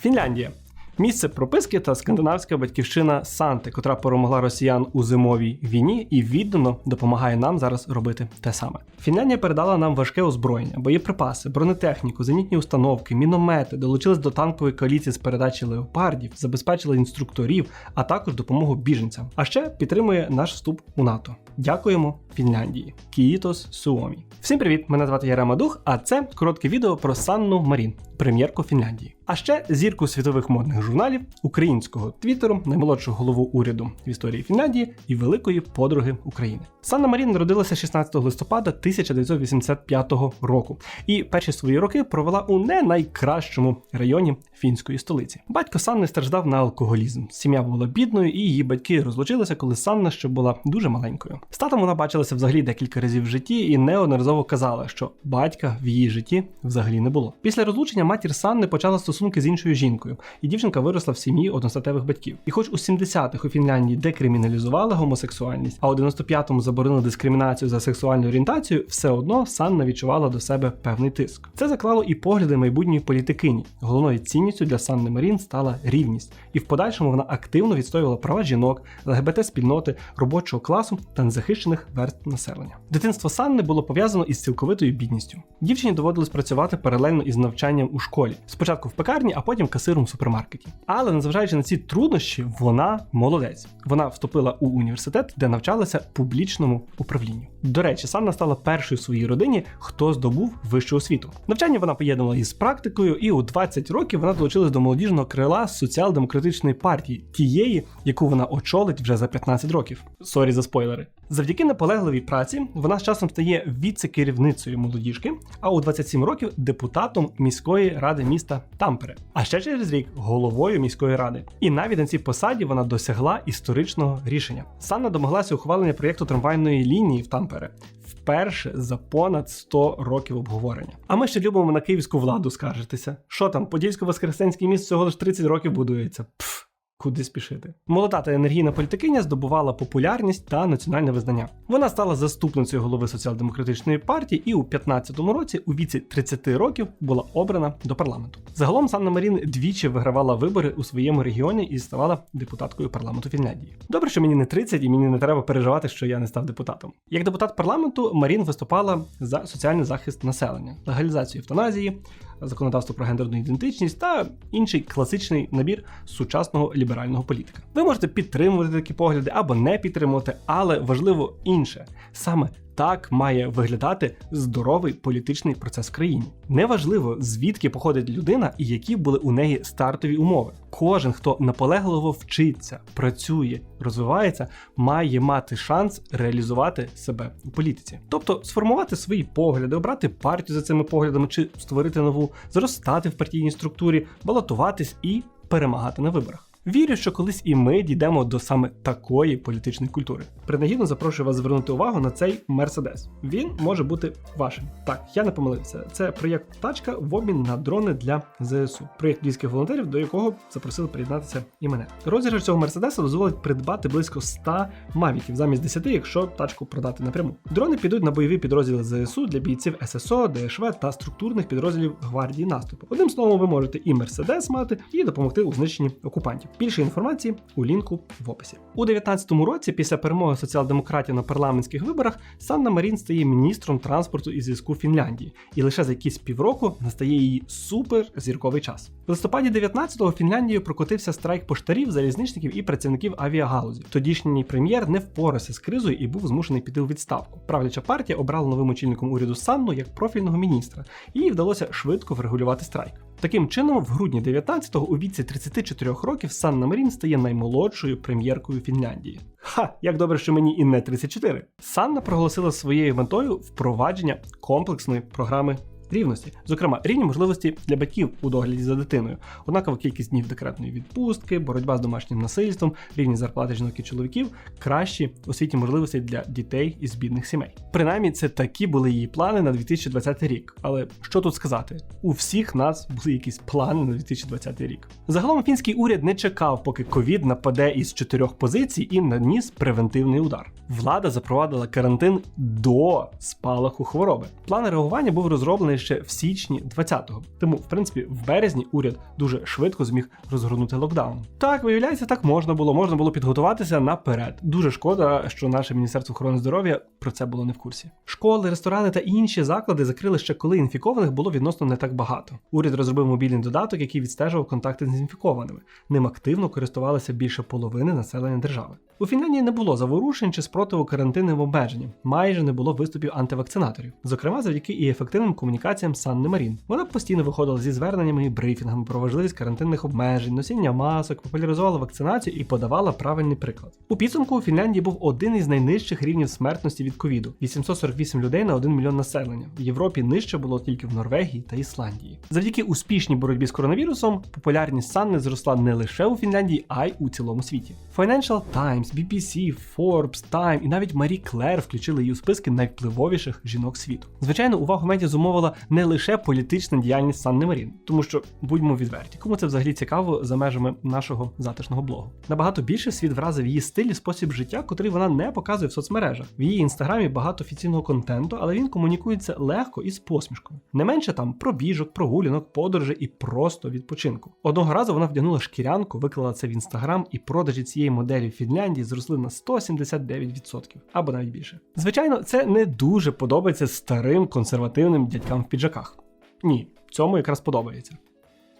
Фінляндія. Місце прописки та скандинавська батьківщина Санти, котра перемогла росіян у зимовій війні і віддано допомагає нам зараз робити те саме. Фінляндія передала нам важке озброєння, боєприпаси, бронетехніку, зенітні установки, міномети, долучились до танкової коаліції з передачі леопардів, забезпечили інструкторів, а також допомогу біженцям. А ще підтримує наш вступ у НАТО. Дякуємо Фінляндії. Кіїтос Суомі. Всім привіт! Мене звати Ярема Дух, а це коротке відео про Санну Марін, прем'єрку Фінляндії. А ще зірку світових модних журналів, українського твіттеру, наймолодшу голову уряду в історії Фінляндії і великої подруги України. Санна Марін народилася 16 листопада 1985 року і перші свої роки провела у не найкращому районі фінської столиці. Батько Санни страждав на алкоголізм. Сім'я була бідною, і її батьки розлучилися, коли Санна ще була дуже маленькою. З татом вона бачилася взагалі декілька разів в житті і неодноразово казала, що батька в її житті взагалі не було. Після розлучення матір Санни почала стосунки з іншою жінкою, і дівчинка виросла в сім'ї одностатевих батьків. І хоч у 70-х у Фінляндії декриміналізували гомосексуальність, а у 95-му заборонили дискримінацію за сексуальну орієнтацію, все одно Санна відчувала до себе певний тиск. Це заклало і погляди майбутньої політикині. Головною цінністю для Санни Марін стала рівність, і в подальшому вона активно відстоювала права жінок, ЛГБТ спільноти, робочого класу та незахищених верств населення. Дитинство Санни було пов'язано із цілковитою бідністю. Дівчині доводилось працювати паралельно із навчанням у школі. Спочатку в пекарні, а потім касиром в супермаркеті. Але незважаючи на ці труднощі, вона молодець. Вона вступила у університет, де навчалася публічному управлінню. До речі, Санна стала першою в своїй родині, хто здобув вищу освіту. Навчання вона поєднувала із практикою, і у 20 років вона долучилась до молодіжного крила соціал-демократичної партії, тієї, яку вона очолить вже за 15 років. Сорі за спойлери. Завдяки наполегливій праці вона з часом стає віце-керівницею молодіжки, а у 27 років депутатом міської ради міста Тампере. А ще через рік головою міської ради. І навіть на цій посаді вона досягла історичного рішення. Санна домоглася ухвалення проєкту трамвайної лінії в Тампере. Вперше за понад 100 років обговорення. А ми ще любимо на київську владу скаржитися. Що там, Подільсько-Воскресенський міст всього лише 30 років будується. Пф. Куди спішити? Молода та енергійна політикиня здобувала популярність та національне визнання. Вона стала заступницею голови соціал-демократичної партії і у 15-му році, у віці 30 років, була обрана до парламенту. Загалом Санна Марін двічі вигравала вибори у своєму регіоні і ставала депутаткою парламенту Фінляндії. Добре, що мені не 30 і мені не треба переживати, що я не став депутатом. Як депутат парламенту Марін виступала за соціальний захист населення, легалізацію евтаназії, законодавство про гендерну ідентичність та інший класичний набір сучасного ліберального політика. Ви можете підтримувати такі погляди або не підтримувати, але важливо інше саме. Так має виглядати здоровий політичний процес в країні. Неважливо, звідки походить людина і які були у неї стартові умови. Кожен, хто наполегливо вчиться, працює, розвивається, має мати шанс реалізувати себе у політиці, тобто сформувати свої погляди, обрати партію за цими поглядами чи створити нову, зростати в партійній структурі, балотуватись і перемагати на виборах. Вірю, що колись і ми дійдемо до саме такої політичної культури. Принагідно запрошую вас звернути увагу на цей Мерседес. Він може бути вашим. Так, я не помилився. Це проєкт тачка в обмін на дрони для ЗСУ. Проєкт львівських волонтерів, до якого запросили приєднатися і мене. Розіграш цього мерседеса дозволить придбати близько 100 мавіків замість 10, якщо тачку продати напряму. Дрони підуть на бойові підрозділи ЗСУ для бійців ССО, ДШВ та структурних підрозділів гвардії наступу. Одним словом, ви можете і мерседес мати, і допомогти у знищенні окупантів. Більше інформації у лінку в описі. У 19-му році, після перемоги соціал-демократів на парламентських виборах, Санна Марін стає міністром транспорту і зв'язку Фінляндії, і лише за якісь півроку настає її супер зірковий час. В листопаді 19-го Фінляндією прокотився страйк поштарів, залізничників і працівників авіагалузі. Тодішній прем'єр не впорався з кризою і був змушений піти у відставку. Правляча партія обрала новим очільником уряду Санну як профільного міністра, і їй вдалося швидко врегулювати страйк. Таким чином, в грудні 19-го у віці 34 років Санна Марін стає наймолодшою прем'єркою Фінляндії. Ха, як добре, що мені і не 34. Санна проголосила своєю метою впровадження комплексної програми рівності, зокрема рівні можливості для батьків у догляді за дитиною, однакова кількість днів декретної відпустки, боротьба з домашнім насильством, рівні зарплати жінок і чоловіків, кращі освітні можливості для дітей із бідних сімей. Принаймні, це такі були її плани на 2020 рік. Але що тут сказати? У всіх нас були якісь плани на 2020 рік. Загалом фінський уряд не чекав, поки ковід нападе із чотирьох позицій і наніс превентивний удар. Влада запровадила карантин до спалаху хвороби. План реагування був розроблений ще в січні 20-го. Тому, в принципі, в березні уряд дуже швидко зміг розгорнути локдаун. Так, виявляється, так можна було, можна було підготуватися наперед. Дуже шкода, що наше міністерство охорони здоров'я про це було не в курсі. Школи, ресторани та інші заклади закрили ще коли інфікованих було відносно не так багато. Уряд розробив мобільний додаток, який відстежував контакти з інфікованими. Ним активно користувалися більше половини населення держави. У Фінляндії не було заворушень чи спротиву карантинним обмеженням. Майже не було виступів антивакцинаторів, зокрема завдяки і ефективним комунікаціям Санни Марін. Вона постійно виходила зі зверненнями і брифінгами про важливість карантинних обмежень, носіння масок, популяризувала вакцинацію і подавала правильний приклад. У підсумку у Фінляндії був один із найнижчих рівнів смертності від ковіду 848 людей на 1 мільйон населення. В Європі нижче було тільки в Норвегії та Ісландії. Завдяки успішній боротьбі з коронавірусом популярність Санни зросла не лише у Фінляндії, а й у цілому світі. Financial Times, BBC, Forbes, Time і навіть Марі Клер включили її у списки найвпливовіших жінок світу. Звичайно, увагу медіа зумовила не лише політична діяльність Санни Марін, тому що будьмо відверті, кому це взагалі цікаво за межами нашого затишного блогу. Набагато більше світ вразив її стиль і спосіб життя, котрий вона не показує в соцмережах. В її інстаграмі багато офіційного контенту, але він комунікується легко і з посмішкою. Не менше там пробіжок, прогулянок, подорожей і просто відпочинку. Одного разу вона вдягнула шкірянку, виклала це в інстаграм, і продажі цієї моделі в Фінляндії зросли на 179% або навіть більше. Звичайно, це не дуже подобається старим консервативним дядькам в піджаках. Ні, цьому якраз подобається.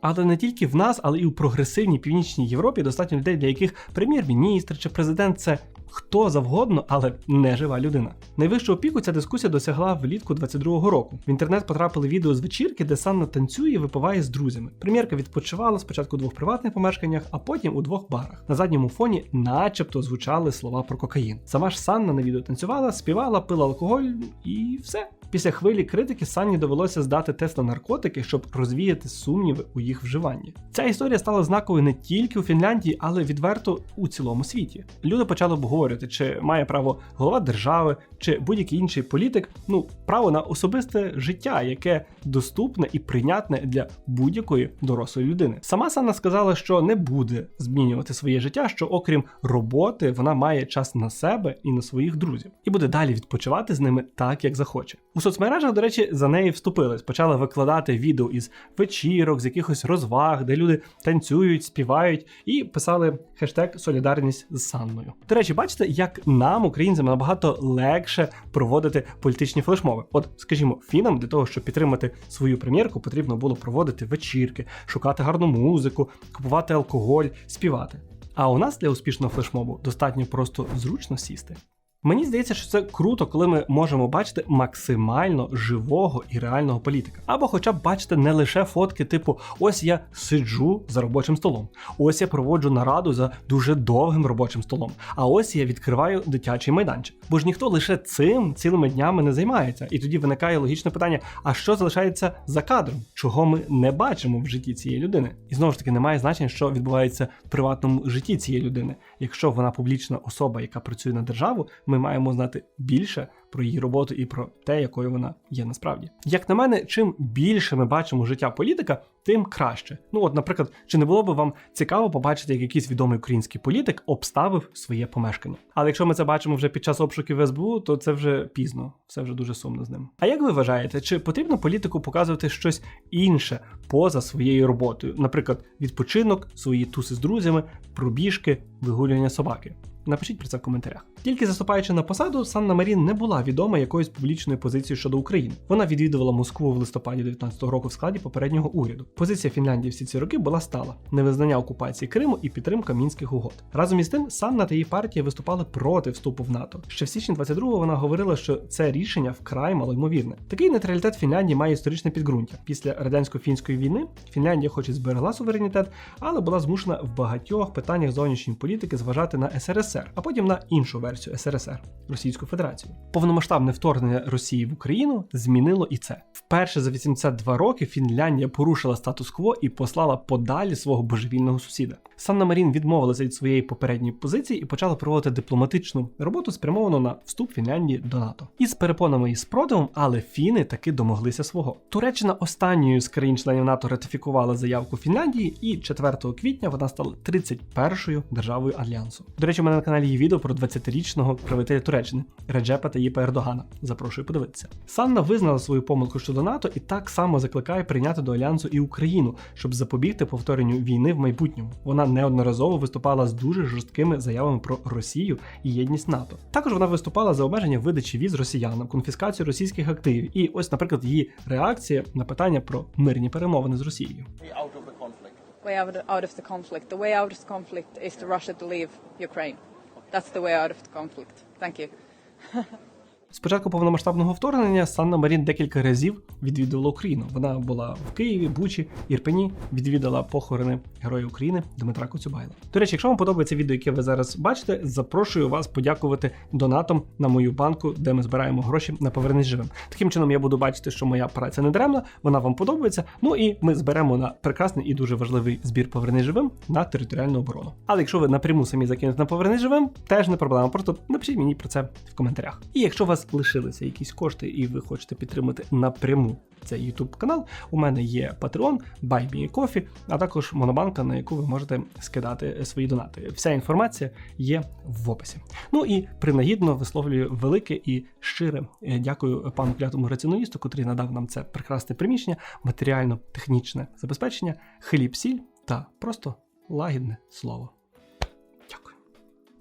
Але не тільки в нас, але і у прогресивній північній Європі достатньо людей, для яких прем'єр-міністр чи президент це хто завгодно, але не жива людина. Найвищого піку ця дискусія досягла влітку 22-го року. В інтернет потрапили відео з вечірки, де Санна танцює і випиває з друзями. Прем'єрка відпочивала спочатку у двох приватних помешканнях, а потім у двох барах. На задньому фоні, начебто, звучали слова про кокаїн. Сама ж Санна на відео танцювала, співала, пила алкоголь і все. Після хвилі критики Санні довелося здати тест на наркотики, щоб розвіяти сумніви у їх вживанні. Ця історія стала знаковою не тільки у Фінляндії, але відверто у цілому світі. Люди почали обговорювати, чи має право голова держави чи будь-який інший політик, ну право на особисте життя, яке доступне і прийнятне для будь-якої дорослої людини. Сама Санна сказала, що не буде змінювати своє життя, що окрім роботи вона має час на себе і на своїх друзів, і буде далі відпочивати з ними так, як захоче. У соцмережах, до речі, за неї вступились, почали викладати відео із вечірок, з якихось розваг, де люди танцюють, співають, і писали хештег Солідарність з Санною. До речі, бачите, як нам, українцям, набагато легше проводити політичні флешмови. От, скажімо, фінам для того, щоб підтримати свою прем'єрку, потрібно було проводити вечірки, шукати гарну музику, купувати алкоголь, співати. А у нас для успішного флешмобу достатньо просто зручно сісти. Мені здається, що це круто, коли ми можемо бачити максимально живого і реального політика. Або хоча б бачити не лише фотки, типу ось я сиджу за робочим столом, ось я проводжу нараду за дуже довгим робочим столом, а ось я відкриваю дитячий майданчик. Бо ж ніхто лише цим цілими днями не займається. І тоді виникає логічне питання: а що залишається за кадром, чого ми не бачимо в житті цієї людини? І знову ж таки немає значення, що відбувається в приватному житті цієї людини. Якщо вона публічна особа, яка працює на державу, ми маємо знати більше про її роботу і про те, якою вона є насправді. Як на мене, чим більше ми бачимо життя політика, тим краще. Ну от, наприклад, чи не було б вам цікаво побачити, як якийсь відомий український політик обставив своє помешкання? Але якщо ми це бачимо вже під час обшуків СБУ, то це вже пізно, все вже дуже сумно з ним. А як ви вважаєте, чи потрібно політику показувати щось інше поза своєю роботою? Наприклад, відпочинок, свої туси з друзями, пробіжки, вигулювання собаки? Напишіть про це в коментарях. Тільки заступаючи на посаду, Санна Марін не була відома якоюсь публічною позицією щодо України. Вона відвідувала Москву в листопаді 19-го року в складі попереднього уряду. Позиція Фінляндії всі ці роки була стала невизнання окупації Криму і підтримка мінських угод. Разом із тим, Санна та її партія виступали проти вступу в НАТО. Ще в січні 22-го вона говорила, що це рішення вкрай малоймовірне. Такий нейтралітет Фінляндії має історичне підґрунтя. Після радянсько-фінської війни Фінляндія, хоч і зберегла суверенітет, але була змушена в багатьох питаннях зовнішньої політики зважати на СРСР, а потім на іншу версію СРСР Російську Федерацію. Повномасштабне вторгнення Росії в Україну змінило і це. Вперше за 82 роки Фінляндія порушила статус-кво і послала подалі свого божевільного сусіда. Санна Марін відмовилася від своєї попередньої позиції і почала проводити дипломатичну роботу, спрямовану на вступ Фінляндії до НАТО. Із перепонами і спротивом, але фіни таки домоглися свого. Туреччина останньою з країн-членів НАТО ратифікувала заявку Фінляндії, і 4 квітня вона стала 31-ю державою альянсу. До речі, у мене на на каналі є відео про 20-річного правителя Туреччини Реджепа Таїпа Ердогана. Запрошую подивитися. Санна визнала свою помилку щодо НАТО і так само закликає прийняти до альянсу і Україну, щоб запобігти повторенню війни в майбутньому. Вона неодноразово виступала з дуже жорсткими заявами про Росію і єдність НАТО. Також вона виступала за обмеження видачі віз росіянам, конфіскацію російських активів. І ось, наприклад, її реакція на питання про мирні перемовини з Росією. way out out, out of the conflict. The way out of the conflict is to Russia to leave Ukraine. That's the way out of the conflict. Thank you. З початку повномасштабного вторгнення Санна Марін декілька разів відвідувала Україну. Вона була в Києві, Бучі, Ірпені, відвідала похорони Героя України Дмитра Коцюбайла. До речі, якщо вам подобається відео, яке ви зараз бачите, запрошую вас подякувати донатом на мою банку, де ми збираємо гроші на повернення живим. Таким чином я буду бачити, що моя праця не даремна, вона вам подобається. Ну і ми зберемо на прекрасний і дуже важливий збір повернення живим на територіальну оборону. Але якщо ви напряму самі закинете на повернення живим, теж не проблема. Просто напишіть мені про це в коментарях. І якщо у вас лишилися якісь кошти, і ви хочете підтримати напряму цей YouTube канал, у мене є Patreon, BuyMeCoffee, а також монобанка, на яку ви можете скидати свої донати. Вся інформація є в описі. Ну і принагідно висловлюю велике і щире е, дякую пану клятому раціоналісту, котрий надав нам це прекрасне приміщення, матеріально-технічне забезпечення, хліб, сіль та просто лагідне слово.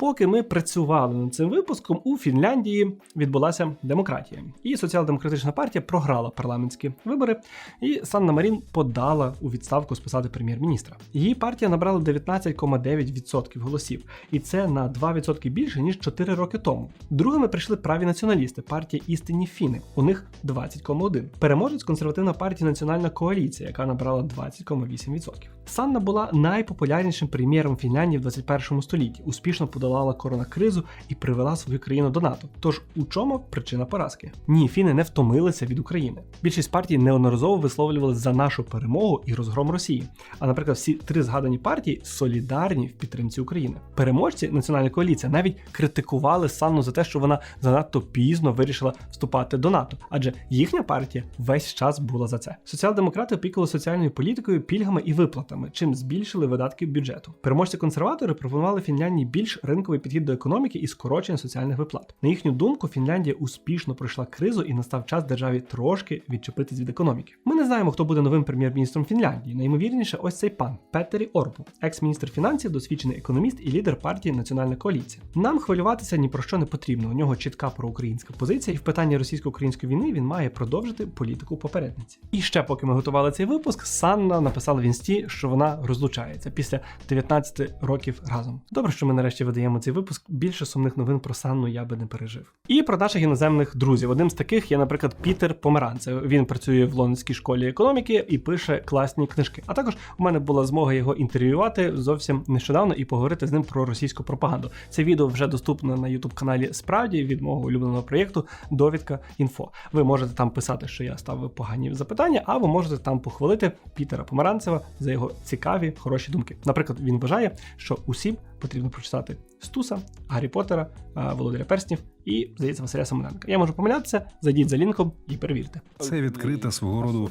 Поки ми працювали над цим випуском, у Фінляндії відбулася демократія, і соціал-демократична партія програла парламентські вибори, і Санна Марін подала у відставку з посади прем'єр-міністра. Її партія набрала 19,9% голосів, і це на 2% більше ніж 4 роки тому. Другими прийшли праві націоналісти, партія істинні фіни. У них 20,1%. Переможець консервативна партія Національна коаліція, яка набрала 20,8%. Санна була найпопулярнішим прем'єром Фінляндії в 21 столітті, успішно подолала коронакризу і привела свою країну до НАТО. Тож у чому причина поразки? Ні, фіни не втомилися від України. Більшість партій неодноразово висловлювали за нашу перемогу і розгром Росії. А наприклад, всі три згадані партії солідарні в підтримці України. Переможці Національна коаліція навіть критикували Санну за те, що вона занадто пізно вирішила вступати до НАТО, адже їхня партія весь час була за це. Соціал-демократи опікали соціальною політикою, пільгами і виплатами, чим збільшили видатки бюджету. Переможці консерватори пропонували Фінляндії більш ринковий підхід до економіки і скорочення соціальних виплат. На їхню думку, Фінляндія успішно пройшла кризу і настав час державі трошки відчепитись від економіки. Ми не знаємо, хто буде новим прем'єр-міністром Фінляндії. Найімовірніше, ось цей пан Петтері Орпу, екс-міністр фінансів, досвідчений економіст і лідер партії Національна коаліція. Нам хвилюватися ні про що не потрібно. У нього чітка проукраїнська позиція, і в питанні російсько-української війни він має продовжити політику попередниці. І ще поки ми готували цей випуск, Санна написала в інсті, що вона розлучається після 19 років разом. Добре, що ми нарешті видаємо цей випуск. Більше сумних новин про Санну я би не пережив. І про наших іноземних друзів. Одним з таких є, наприклад, Пітер Померанцев. Він працює в Лондонській школі економіки і пише класні книжки. А також у мене була змога його інтерв'ювати зовсім нещодавно і поговорити з ним про російську пропаганду. Це відео вже доступне на youtube каналі Справді від мого улюбленого проєкту Довідка інфо. Ви можете там писати, що я ставив погані запитання, а ви можете там похвалити Пітера Помаранцева за його цікаві, хороші думки. Наприклад, він вважає, що усім потрібно прочитати Стуса, Гаррі Поттера, е, Володаря Перснів і, здається, Василя Самоненка. Я можу помилятися, зайдіть за лінком і перевірте. Це відкрита свого роду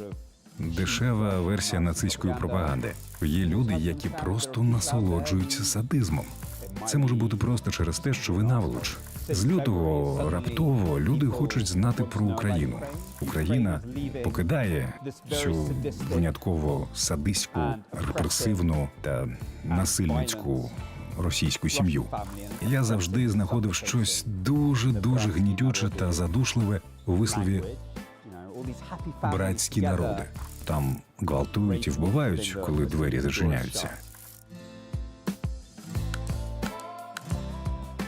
дешева версія нацистської пропаганди. Є люди, які просто насолоджуються садизмом. Це може бути просто через те, що ви наволоч. З лютого раптово люди хочуть знати про Україну. Україна покидає цю винятково садистську, репресивну та насильницьку російську сім'ю. Я завжди знаходив щось дуже дуже гнітюче та задушливе у вислові братські народи. Там гвалтують і вбивають, коли двері зачиняються.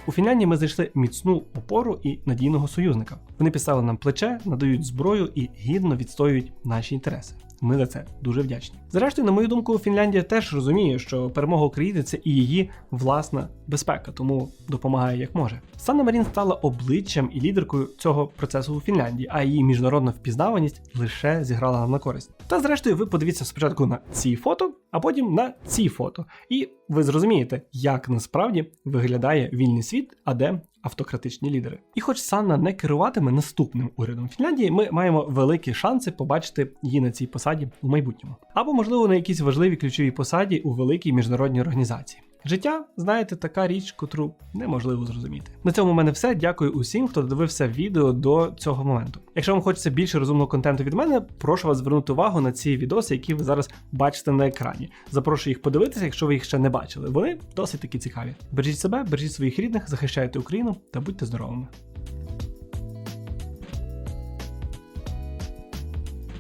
У Фінляндії ми знайшли міцну опору і надійного союзника. Вони підставили нам плече, надають зброю і гідно відстоюють наші інтереси. Ми за це дуже вдячні. Зрештою, на мою думку, Фінляндія теж розуміє, що перемога України це і її власна безпека, тому допомагає як може. Санна Марін стала обличчям і лідеркою цього процесу у Фінляндії, а її міжнародна впізнаваність лише зіграла нам на користь. Та зрештою, ви подивіться спочатку на ці фото, а потім на ці фото, і ви зрозумієте, як насправді виглядає вільний світ, а де автократичні лідери. І хоч Санна не керуватиме наступним урядом Фінляндії, ми маємо великі шанси побачити її на цій посаді у майбутньому, або можливо на якійсь важливій ключовій посаді у великій міжнародній організації. Життя, знаєте, така річ, котру неможливо зрозуміти. На цьому в мене все. Дякую усім, хто додивився відео до цього моменту. Якщо вам хочеться більше розумного контенту від мене, прошу вас звернути увагу на ці відоси, які ви зараз бачите на екрані. Запрошую їх подивитися, якщо ви їх ще не бачили. Вони досить таки цікаві. Бережіть себе, бережіть своїх рідних, захищайте Україну та будьте здоровими.